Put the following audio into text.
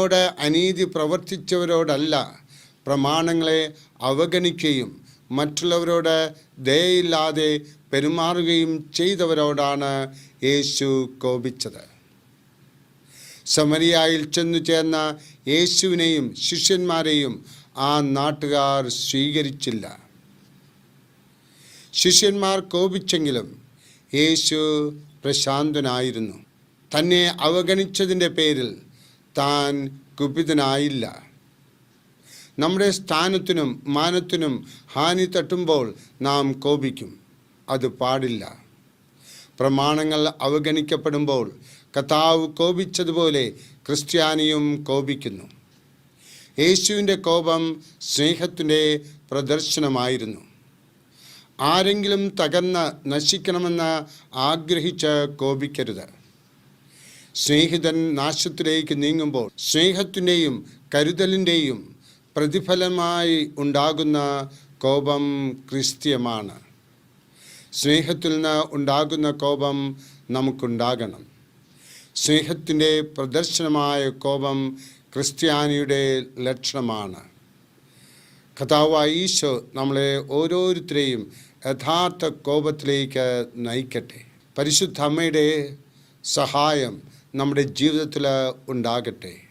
ോട് അനീതി പ്രവർത്തിച്ചവരോടല്ല പ്രമാണങ്ങളെ അവഗണിക്കുകയും മറ്റുള്ളവരോട് ദയയില്ലാതെ പെരുമാറുകയും ചെയ്തവരോടാണ് യേശു കോപിച്ചത്. സമരിയായിൽ ചെന്നു ചേർന്ന യേശുവിനെയും ശിഷ്യന്മാരെയും ആ നാട്ടുകാർ സ്വീകരിച്ചില്ല. ശിഷ്യന്മാർ കോപിച്ചെങ്കിലും യേശു പ്രശാന്തനായിരുന്നു. തന്നെ അവഗണിച്ചതിന്റെ പേരിൽ താൻ കുപിതനായില്ല നമ്മുടെ സ്ഥാനത്തിനും മാനത്തിനും ഹാനി തട്ടുമ്പോൾ നാം കോപിക്കും. അത് പാടില്ല. പ്രമാണങ്ങൾ അവഗണിക്കപ്പെടുമ്പോൾ കഥാവ് കോപിച്ചതുപോലെ ക്രിസ്ത്യാനിയും കോപിക്കുന്നു. യേശുവിന്റെ കോപം സ്നേഹത്തിന്റെ പ്രദർശനമായിരുന്നു. ആരെങ്കിലും തകർന്ന് നശിക്കണമെന്ന് ആഗ്രഹിച്ച് കോപിക്കരുത്. സ്നേഹിതൻ നാശത്തിലേക്ക് നീങ്ങുമ്പോൾ സ്നേഹത്തിന്റെയും കരുതലിന്റെയും പ്രതിഫലമായി ഉണ്ടാകുന്ന കോപം ക്രിസ്ത്യമാണ്. സ്നേഹത്തിൽ നിന്ന് ഉണ്ടാകുന്ന കോപം നമുക്കുണ്ടാകണം. സ്നേഹത്തിന്റെ പ്രദർശനമായ കോപം ക്രിസ്ത്യാനിയുടെ ലക്ഷണമാണ്. കഥാവായ ഈശോ നമ്മളെ ഓരോരുത്തരെയും യഥാർത്ഥ കോപത്തിലേക്ക് നയിക്കട്ടെ. പരിശുദ്ധ അമ്മയുടെ സഹായം നമ്മുടെ ജീവിതത്തിൽ ഉണ്ടാകട്ടെ.